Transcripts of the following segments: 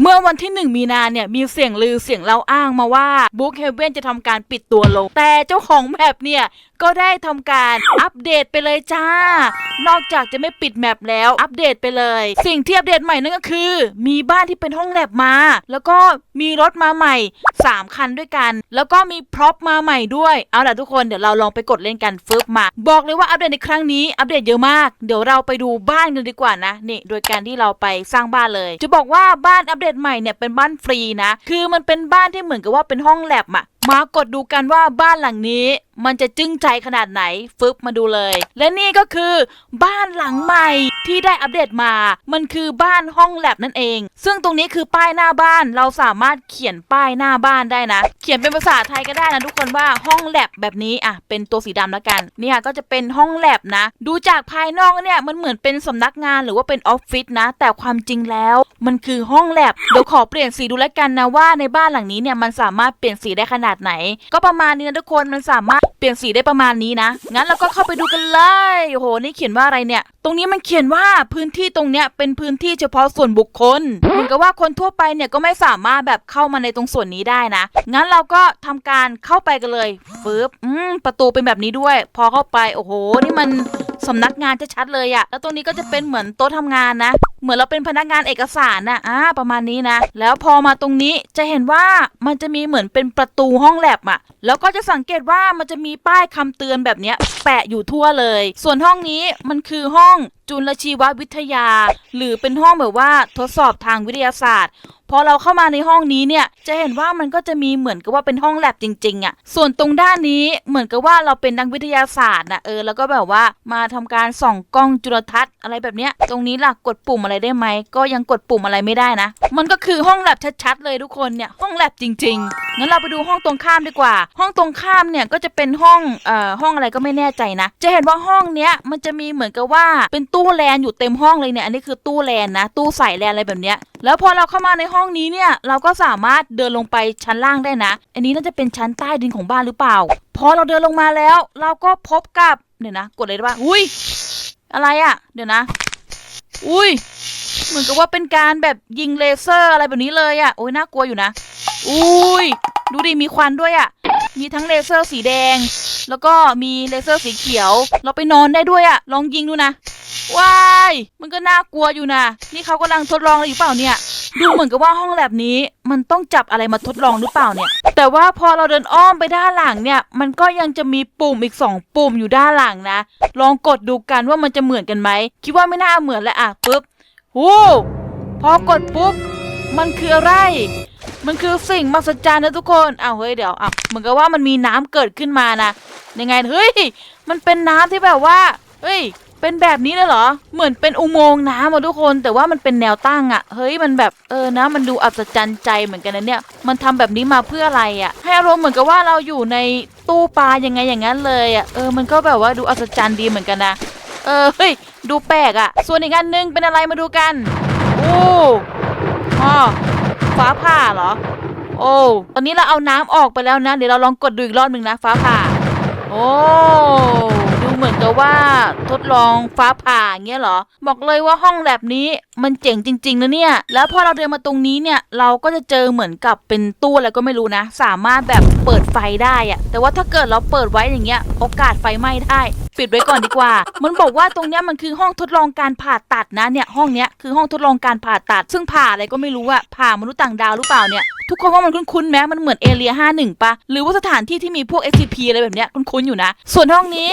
เมื่อวันที่ 1 มีนาเนี่ย มีเสียงลือเสียงเล่าอ้างมาว่าบุ๊กเฮเว่นจะทำการปิดตัวลง แต่เจ้าของแมปเนี่ยก็ได้ทำการอัปเดตไปเลยจ้า นอกจากจะไม่ปิดแมปแล้วอัปเดตไปเลย สิ่งที่อัปเดตใหม่นั่นก็คือ มีบ้านที่เป็นห้องแลบมา แล้วก็มีรถมาใหม่ 3 คันด้วยกัน แล้วก็มีพร็อพมาใหม่ด้วย เอาล่ะทุกคนเดี๋ยวเราลองไปกดเล่นกันฟึบมา บอกเลยว่าอัปเดตในครั้งนี้อัปเดตเยอะมาก เดี๋ยวเราไปดูบ้านกันดีกว่านะนี่ โดยการที่เราไปสร้างบ้านเลย จะบอกว่าบ้านอัปเดตใหม่เนี่ยเป็นบ้านฟรีนะ คือมันเป็นบ้านที่เหมือนกับว่าเป็นห้องแลบอะมากดดูกันว่าบ้านหลังนี้มันจะจึ้งใจขนาดไหนฟึบมาดูเลย และนี่ก็คือบ้านหลังใหม่ที่ได้อัปเดตมา มันคือบ้านห้องแลบนั่นเอง ซึ่งตรงนี้คือป้ายหน้าบ้าน เราสามารถเขียนป้ายหน้าบ้านได้นะ เขียนเป็นภาษาไทยก็ได้นะทุกคนว่าห้องแลบแบบนี้อะเป็นตัวสีดำแล้วกันเนี่ยก็จะเป็นห้องแลบนะ ดูจากภายนอกเนี่ยมันเหมือนเป็นสำนักงานหรือว่าเป็นออฟฟิศนะ แต่ความจริงแล้วมันคือห้องแลบเดี๋ยวขอเปลี่ยนสีดูแล้วกันนะว่าในบ้านหลังนี้เนี่ยมันสามารถเปลี่ยนสีได้ขนาดไหน ก็ประมาณนี้นะทุกคนมันสามารถเปลี่ยนสีได้ประมาณนี้นะ งั้นเราก็เข้าไปดูกันเลยโอ้โห นี่เขียนว่าอะไรเนี่ย ตรงนี้มันเขียนว่าพื้นที่ตรงเนี้ยเป็นพื้นที่เฉพาะส่วนบุคคล เหมือนกับว่าคนทั่วไปเนี่ยก็ไม่สามารถแบบเข้ามาในตรงส่วนนี้ได้นะ งั้นเราก็ทำการเข้าไปกันเลยฟืบอืมประตูเป็นแบบนี้ด้วย พอเข้าไป โอ้โห นี่มัน สำนักงานชัดๆเลยอะแล้วตรงนี้ก็จะเป็นเหมือนโต๊ะทำงานนะ เหมือนเราเป็นพนักงานเอกสารนะอ่าประมาณนี้นะ แล้วพอมาตรงนี้จะเห็นว่ามันจะมีเหมือนเป็นประตูห้องแลบอะแล้วก็จะสังเกตว่ามันจะมีป้ายคำเตือนแบบเนี้ยแปะอยู่ทั่วเลย ส่วนห้องนี้มันคือห้องจุลชีววิทยา หรือเป็นห้องแบบว่าทดสอบทางวิทยาศาสตร์ พอเราเข้ามาในห้องนี้เนี่ย จะเห็นว่ามันก็จะมีเหมือนกับว่าเป็นห้องแลบจริงๆอะ่ะ ส่วนตรงด้านนี้เหมือนกับว่าเราเป็นนักวิทยาศาสตร์นะเออแล้วก็แบบว่ามาทำการส่องกล้องจุลทรรศน์อะไรแบบเนี้ย ตรงนี้ล่ะกดปุ่มอะไรได้ไหมก็ยังกดปุ่มอะไรไม่ได้นะ มันก็คือห้องแลบชัดๆเลยทุกคนเนี่ยห้องแลบจริงๆงั้นเราไปดูห้องตรงข้ามดีกว่า ห้องตรงข้ามเนี่ยก็จะเป็นห้องเอ่อห้องอะไรก็ไม่แน่ใจนะ จะเห็นว่าห้องเนี้ยมันจะมีเหมือนกับว่าเป็นตู้แลนอยู่เต็มห้องเลยเนี่ยอันนี้คือตู้แลนนะ ตู้ใส่แลนอะไรแบบเนี้ยแล้วพอเราเข้ามาในห้องนี้เนี่ยเราก็สามารถเดินลงไปชั้นล่างได้นะ อันนี้น่าจะเป็นชั้นใต้ดินของบ้านหรือเปล่า พอเราเดินลงมาแล้ว เราก็พบกับเดี๋ยวนะ กดเลยได้ปะอุ้ยอะไรอะ่ะ เดี๋ยวนะ อุ้ยเหมือนกับว่าเป็นการแบบยิงเลเซอร์อะไรแบบนี้เลยอะ่ะโอ้ยน่ากลัวอยู่นะ อุ้ยดูดิมีควันด้วยอะ่ะ มีทั้งเลเซอร์สีแดง แล้วก็มีเลเซอร์สีเขียว เราไปนอนได้ด้วยอะ่ะ ลองยิงดูนะว้ายมันก็น่ากลัวอยู่นะ นี่เขากำลังทดลองอะไรอยู่เปล่าเนี่ย ดูเหมือนกับว่าห้องแลบนี้ มันต้องจับอะไรมาทดลองหรือเปล่าเนี่ย แต่ว่าพอเราเดินอ้อมไปด้านหลังเนี่ย มันก็ยังจะมีปุ่มอีกสองปุ่มอยู่ด้านหลังนะ ลองกดดูกันว่ามันจะเหมือนกันไหม คิดว่าไม่น่าเหมือนแหละอะปุ๊บโอ้พอกดปุ๊บ มันคืออะไร มันคือสิ่งมหัศจรรย์นะทุกคนอ้าวเฮ้ยเดี๋ยวอ้าวเหมือนกับว่ามันมีน้ำเกิดขึ้นมานะยังไงเฮ้ย มันเป็นน้ำที่แบบว่า เฮ้ย เป็นแบบนี้เลยเหรอ เหมือนเป็นอุโมงค์น้ำอะทุกคน แต่ว่ามันเป็นแนวตั้งอะเฮ้ยมันแบบเออนะ มันดูอัศจรรย์ใจเหมือนกันนะเนี่ย มันทำแบบนี้มาเพื่ออะไรอะให้อารมณ์เหมือนกับว่าเราอยู่ในตู้ปลายังไงอย่างนั้นเลยอะเออ มันก็แบบว่าดูอัศจรรย์ดีเหมือนกันนะ เออเฮ้ยดูแปลกอะส่วนอีกอันหนึงเป็นอะไรมาดูกันโอ้อ๋อฟ้าผ่าเหรอ โอ้ตอนนี้เราเอาน้ำออกไปแล้วนะ เดี๋ยวเราลองกดดูอีกรอบหนึ่งนะฟ้าผ่า โอ้ มือนกับว่าทดลองฟ้าผ่าเงี้ยเหรอ บอกเลยว่าห้องแลบนี้มันเจ๋งจริง ๆ นะเนี่ย แล้วพอเราเดินมาตรงนี้เนี่ย เราก็จะเจอเหมือนกับเป็นตู้อะไรก็ไม่รู้นะ สามารถแบบเปิดไฟได้อะแต่ว่าถ้าเกิดเราเปิดไว้อย่างเงี้ย โอกาสไฟไหม้ได้ ปิดไว้ก่อนดีกว่า มันบอกว่าตรงเนี้ยมันคือห้องทดลองการผ่าตัดนะเนี่ย ห้องเนี้ยคือห้องทดลองการผ่าตัด ซึ่งผ่าอะไรก็ไม่รู้อะผ่ามนุษย์ต่างดาวหรือเปล่าเนี่ยทุกคนว่ามันคุ้นๆไหมมันเหมือนเอเรีย51ปะหรือว่าสถานที่ที่มีพวก SCP อะไรแบบเนี้ยคุ้นๆอยู่นะ ส่วนห้องนี้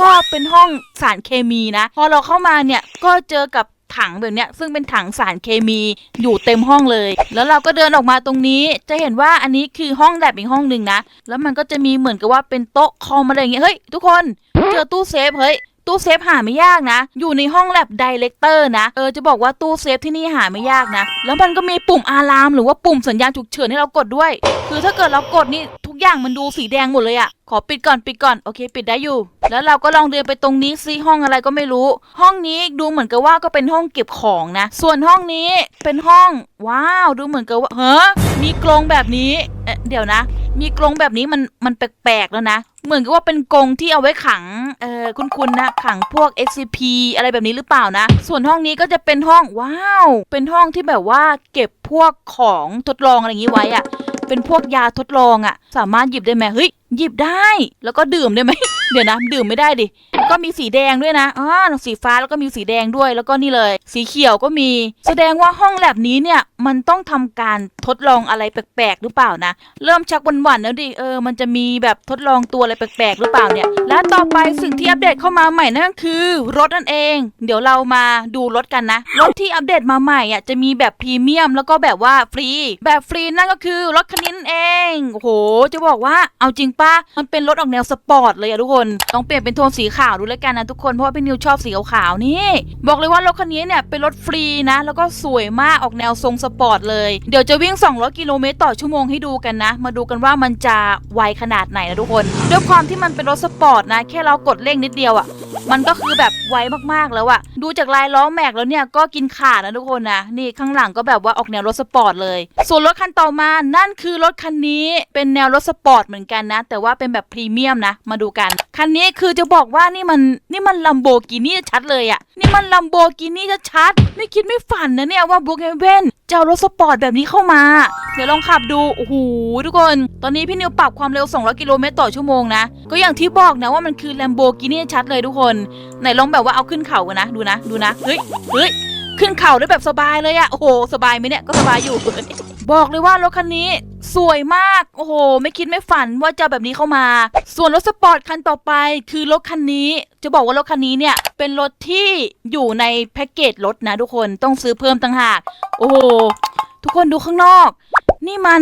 ก็เป็นห้องสารเคมีนะ พอเราเข้ามาเนี่ยก็เจอกับถังแบบเนี้ยซึ่งเป็นถังสารเคมีอยู่เต็มห้องเลย แล้วเราก็เดินออกมาตรงนี้ จะเห็นว่าอันนี้คือห้องแลบอีกห้องหนึ่งนะ แล้วมันก็จะมีเหมือนกับว่าเป็นโต๊ะคอมอะไรอย่างเงี้ย เฮ้ย ทุกคน เจอตู้เซฟเฮ้ยตู้เซฟหาไม่ยากนะ อยู่ในห้องแลบไดเรคเตอร์นะ เออ จะบอกว่าตู้เซฟที่นี่หาไม่ยากนะ แล้วมันก็มีปุ่มอะลาม หรือว่าปุ่มสัญญาณฉุกเฉินให้เรากดด้วย คือถ้าเกิดเรากดนี่ท อย่างมันดูสีแดงหมดเลยอะขอปิดก่อนปิดก่อนโอเค ปิดได้อยู่ แล้วเราก็ลองเดินไปตรงนี้ซิห้องอะไรก็ไม่รู้ ห้องนี้ดูเหมือนกับว่าก็เป็นห้องเก็บของนะ ส่วนห้องนี้เป็นห้อง ว้าว ดูเหมือนกับว่าเฮ้มีกรงแบบนี้เอเดี๋ยวนะ มีกรงแบบนี้มันมันแปลกๆแล้วนะเหมือนกับว่าเป็นกรงที่เอาไว้ขัง เออคุณๆนะ ขังพวก SCP อะไรแบบนี้หรือเปล่านะ ส่วนห้องนี้ก็จะเป็นห้อง ว้าว เป็นห้องที่แบบว่าเก็บพวกของทดลองอะไรอย่างนี้ไว้อะ เป็นพวกยาทดลองอะสามารถหยิบได้ไหมเฮ้ย หยิบได้แล้วก็ดื่มได้ไหม เดี๋ยวนะดื่มไม่ได้ดิแล้วก็มีสีแดงด้วยนะอ๋อสีฟ้าแล้วก็มีสีแดงด้วยแล้วก็นี่เลย สีเขียวก็มี แสดงว่าห้องแลบนี้เนี่ยมันต้องทำการทดลองอะไรแปลกๆหรือเปล่านะ เริ่มชักหวันๆแล้วดิเออมันจะมีแบบทดลองตัวอะไรแปลกๆหรือเปล่าเนี่ย และต่อไปสิ่งที่อัปเดตเข้ามาใหม่นั่นคือ รถนั่นเอง เดี๋ยวเรามาดูรถกันนะรถที่อัปเดตมาใหม่อะจะมีแบบพรีเมียมแล้วก็แบบว่าฟรี แบบฟรีนั่นก็คือรถคันนี้นั่นเองโอ้โหจะบอกว่าเอาจริงป้ามันเป็นรถออกแนวสปอร์ตเลยอะทุกคนต้องเปลี่ยนเป็นโทนสีขาวดูแล้วกันนะทุกคนเพราะว่าพี่นิวชอบสีขาวๆนี่ บอกเลยว่ารถคันนี้เนี่ยเป็นรถฟรีนะ แล้วก็สวยมากออกแนวทรงสปอร์ตเลยเดี๋ยวจะวิ่ง 200 กิโลเมตรต่อชั่วโมงให้ดูกันนะ มาดูกันว่ามันจะไวขนาดไหนนะทุกคนด้วยความที่มันเป็นรถสปอร์ตนะ แค่เรากดเร่งนิดเดียวอะมันก็คือแบบไวมากๆแล้วอะดูจากลายล้อแม็กแล้วเนี่ยก็กินขาดนะทุกคนนะนี่ข้างหลังก็แบบว่าออกแนวรถสปอร์ตเลย ส่วนรถคันต่อมานั่นคือรถคันนี้เป็นแนวรถสปอร์ตเหมือนกันนะ แต่ว่าเป็นแบบพรีเมียมนะ มาดูกัน คันนี้คือจะบอกว่านี่มันนี่มันลัมโบกินี่ชัดเลยอะนี่มันลัมโบกินี่ชัดไม่คิดไม่ฝันนะเนี่ยว่าบุ๊กเฮเว่นจะเอารถสปอร์ตแบบนี้เข้ามา เดี๋ยวลองขับดู โอ้โหทุกคน ตอนนี้พี่นิวปรับความเร็ว 200 กิโลเมตรต่อชั่วโมงนะ ก็อย่างที่บอกนะว่ามันคือ Lamborghini ชัดเลยทุกคน ไหนลองแบบว่าเอาขึ้นเขากันนะดูนะ ดูนะ เฮ้ย เฮ้ย ขึ้นเข่าได้แบบสบายเลยอะโอ้โห สบายไหมเนี่ย ก็สบายอยู่ บอกเลยว่ารถคันนี้สวยมาก โอ้โห ไม่คิดไม่ฝันว่าจะแบบนี้เข้ามา ส่วนรถสปอร์ตคันต่อไป คือรถคันนี้ จะบอกว่ารถคันนี้เนี่ย เป็นรถที่อยู่ในแพ็กเกจรถนะทุกคน ต้องซื้อเพิ่มต่างหาก โอ้โห ทุกคนดูข้างนอก นี่มัน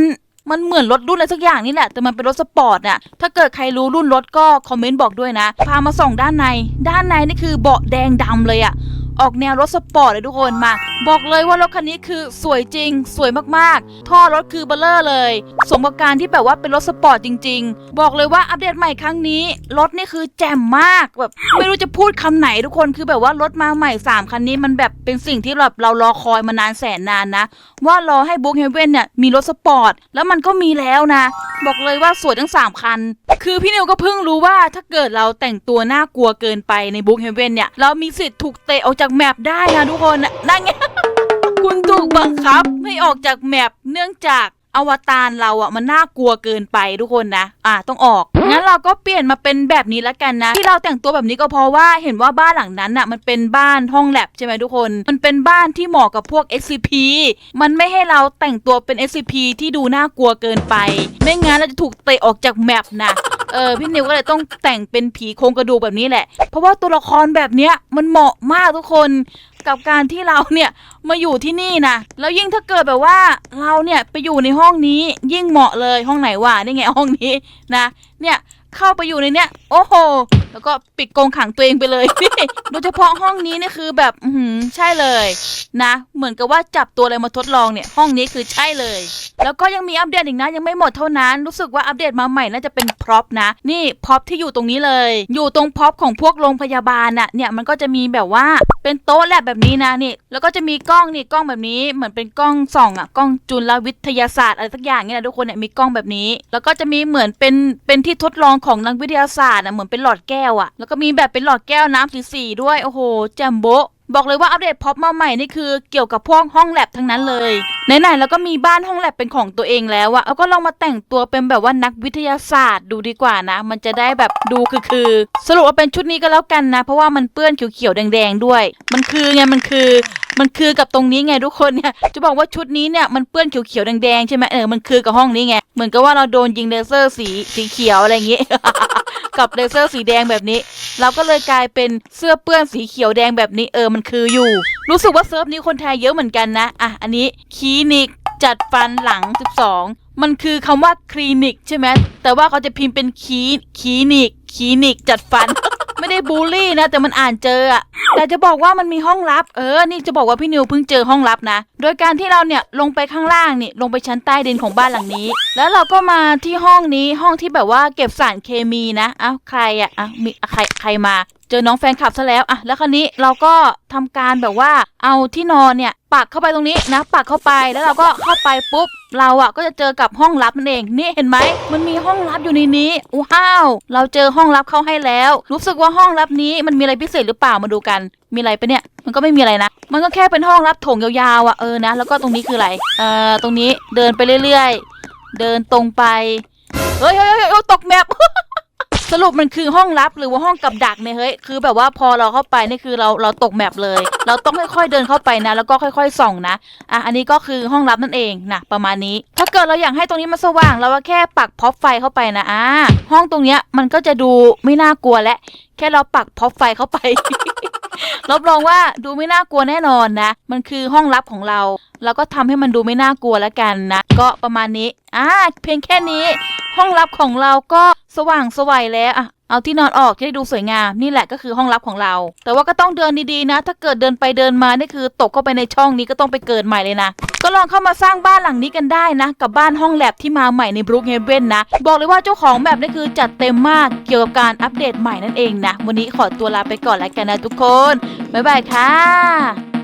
มันเหมือนรถรุ่นอะไรสักอย่างนี่แหละ แต่มันเป็นรถสปอร์ตน่ะ ถ้าเกิดใครรู้รุ่นรถก็คอมเมนต์บอกด้วยนะ พามาส่องด้านใน ด้านในนี่คือเบาะแดงดำเลยอะ ออกแนวรถสปอร์ตเลยทุกคนมา บอกเลยว่ารถคันนี้คือสวยจริง สวยมากๆ ท่อรถคือเบลเลอร์เลย สมกับการที่แบบว่าเป็นรถสปอร์ตจริง ๆ บอกเลยว่าอัปเดตใหม่ครั้งนี้ รถนี่คือแจ่มมากแบบไม่รู้จะพูดคำไหนทุกคนคือแบบว่ารถมาใหม่สามคันนี้มันแบบเป็นสิ่งที่แบบเรารอคอยมานานแสนนานนะ ว่ารอให้บุ๊กเฮเว่นเนี่ยมีรถสปอร์ตแล้วมันก็มีแล้วนะ บอกเลยว่าสวยทั้ง 3 คัน คือพี่นิวก็เพิ่งรู้ว่าถ้าเกิดเราแต่งตัวน่ากลัวเกินไปในบุ๊กเฮเว่นเนี่ยเรามีสิทธิ์ถูกเตะออกจากากแมปได้นะทุกคนนั่นไงคุณถูกบังคับให้ออกจากแมปเนื่องจากอวตารเราอะมันน่ากลัวเกินไปทุกคนนะ อะต้องออก งั้นเราก็เปลี่ยนมาเป็นแบบนี้ล้วกันนะ ที่เราแต่งตัวแบบนี้ก็เพราะว่าเห็นว่าบ้านหลังนั้นอะมันเป็นบ้านห้องแลบใช่ไหมทุกคน มันเป็นบ้านที่เหมาะกับพวก SCP มันไม่ให้เราแต่งตัวเป็น SCP ที่ดูน่ากลัวเกินไป ไม่งั้นเราจะถูกเตะออกจากแมปนะเออพี่นิวก็เลยต้องแต่งเป็นผีโครงกระดูกแบบนี้แหละ เพราะว่าตัวละครแบบเนี้ยมันเหมาะมากทุกคนกับการที่เราเนี่ยมาอยู่ที่นี่นะแล้วยิ่งถ้าเกิดแบบว่าเราเนี่ยไปอยู่ในห้องนี้ยิ่งเหมาะเลยห้องไหนวะนี่ไงห้องนี้นะเนี่ย เข้าไปอยู่ในเนี้ย โอ้โห แล้วก็ปิดกรงขังตัวเองไปเลยนี่โดยเฉพาะห้องนี้เนี่ยคือแบบอืใช่เลย นะ เหมือนกับว่าจับตัวอะไรมาทดลองเนี่ย ห้องนี้คือใช่เลย แล้วก็ยังมีอัปเดตอีกนะ ยังไม่หมดเท่านั้น รู้สึกว่าอัปเดตมาใหม่น่าจะเป็นพร็อพนะ นี่พร็อพที่อยู่ตรงนี้เลย อยู่ตรงพร็อพของพวกโรงพยาบาลน่ะ เนี่ยมันก็จะมีแบบว่าเป็นโต๊ะแลบแบบนี้นะนี่ แล้วก็จะมีกล้องนี่กล้องแบบนี้เหมือนเป็นกล้องส่องอะกล้องจุลวิทยาศาสตร์อะไรสักอย่างเนี่ยนะทุกคนเนี่ยมีกล้องแบบนี้ แล้วก็จะมีเหมือนเป็นเป็นที่ทดลองของนักวิทยาศาสตร์อะเหมือนเป็นหลอดแก้วอะแล้วก็มีแบบเป็นหลอดแก้วน้ำสีๆด้วยโอ้โหแจมโบ๊ะบอกเลยว่าอัปเดตพ็อปมาใหม่นี่คือเกี่ยวกับพวกห้องแลบทั้งนั้นเลย ไหนๆแล้วก็มีบ้านห้องแลบเป็นของตัวเองแล้วอะเอาก็ลองมาแต่งตัวเป็นแบบว่านักวิทยาศาสตร์ดูดีกว่านะ มันจะได้แบบดูคือคือสรุปว่าเป็นชุดนี้ก็แล้วกันนะ เพราะว่ามันเปื้อนเขียวๆแดงๆด้วย มันคือไงมันคือมันคือกับตรงนี้ไงทุกคนเนี่ยจะบอกว่าชุดนี้เนี่ยมันเปื้อนเขียวๆแดงๆใช่ไหมเออมันคือกับห้องนี้ไงเหมือนกับว่าเราโดนยิงเลเซอร์สีสีเขียวอะไรอย่างงี้กับเลเซอร์สีแดงแบบนี้ เราก็เลยกลายเป็นเสื้อเปื้อนสีเขียวแดงแบบนี้เออมันคืออยู่ รู้สึกว่าเซิร์ฟนี้คนไทยเยอะเหมือนกันนะอะอันนี้คลินิก จัดฟันหลัง 12 มันคือคำว่าคลินิกใช่ไหมแต่ว่าเขาจะพิมพ์เป็นคีคลินิกคลินิก จัดฟัน ไม่ได้บูลลี่นะ แต่มันอ่านเจออะแต่จะบอกว่ามันมีห้องลับ เออ นี่จะบอกว่าพี่นิวเพิ่งเจอห้องลับนะ โดยการที่เราเนี่ยลงไปข้างล่างนี่ลงไปชั้นใต้ดินของบ้านหลังนี้ แล้วเราก็มาที่ห้องนี้ห้องที่แบบว่าเก็บสารเคมีนะอ้าวใครอะอ้าวมีใครใครมา เจอน้องแฟนคลับซะแล้วอะแล้วคราวนี้เราก็ทำการแบบว่าเอาที่นอนเนี่ยปักเข้าไปตรงนี้นะ ปักเข้าไปแล้วเราก็เข้าไปปุ๊บ เราอะก็จะเจอกับห้องลับนั่นเองนี่เห็นไหมมันมีห้องลับอยู่ในนี้ว้าวเราเจอห้องลับเข้าให้แล้ว รู้สึกว่าห้องลับนี้มันมีอะไรพิเศษหรือเปล่ามาดูกัน มีอะไรปะเนี่ยมันก็ไม่มีอะไรนะ มันก็แค่เป็นห้องรับถงยาวๆอะเออนะแล้วก็ตรงนี้คืออะไรเอ่อตรงนี้เดินไปเรื่อยๆ เดินตรงไปเฮ้ยเฮ้ยเฮ้ยเฮ้ยตกแมป สรุปมันคือห้องลับหรือว่าห้องกับดักเนี่ยเฮ้ยคือแบบว่าพอเราเข้าไปนี่คือเราเราตกแมปเลย เราต้องค่อยๆเดินเข้าไปนะ แล้วก็ค่อย ๆ ส่องนะอะอันนี้ก็คือห้องลับนั่นเองนะประมาณนี้ ถ้าเกิดเราอยากให้ตรงนี้มันสว่างเราก็แค่ปักพ็อปไฟเข้าไปนะอ่าห้องตรงเนี้ยมันก็จะดูไม่น่ากลัวและ แค่เราปักพ็อปไฟเข้าไปรับรองว่าดูไม่น่ากลัวแน่นอนนะ มันคือห้องลับของเรา เราก็ทำให้มันดูไม่น่ากลัวแล้วกันนะ ก็ประมาณนี้อ่าเพียงแค่นี้ ห้องลับของเราก็สว่างสวัยแล้วอะเอาที่นอนออกจะได้ดูสวยงามนี่แหละก็คือห้องลับของเรา แต่ว่าก็ต้องเดินดีๆนะ ถ้าเกิดเดินไปเดินมานี่คือตกเข้าไปในช่องนี้ก็ต้องไปเกิดใหม่เลยนะ ก็ลองเข้ามาสร้างบ้านหลังนี้กันได้นะ กับบ้านห้องแลบที่มาใหม่ในบรูคเฮเว่นนะ บอกเลยว่าเจ้าของแบบนี่คือจัดเต็มมากเกี่ยวกับการอัปเดตใหม่นั่นเองนะ วันนี้ขอตัวลาไปก่อนแล้วกันนะทุกคนบ๊ายบายค่ะ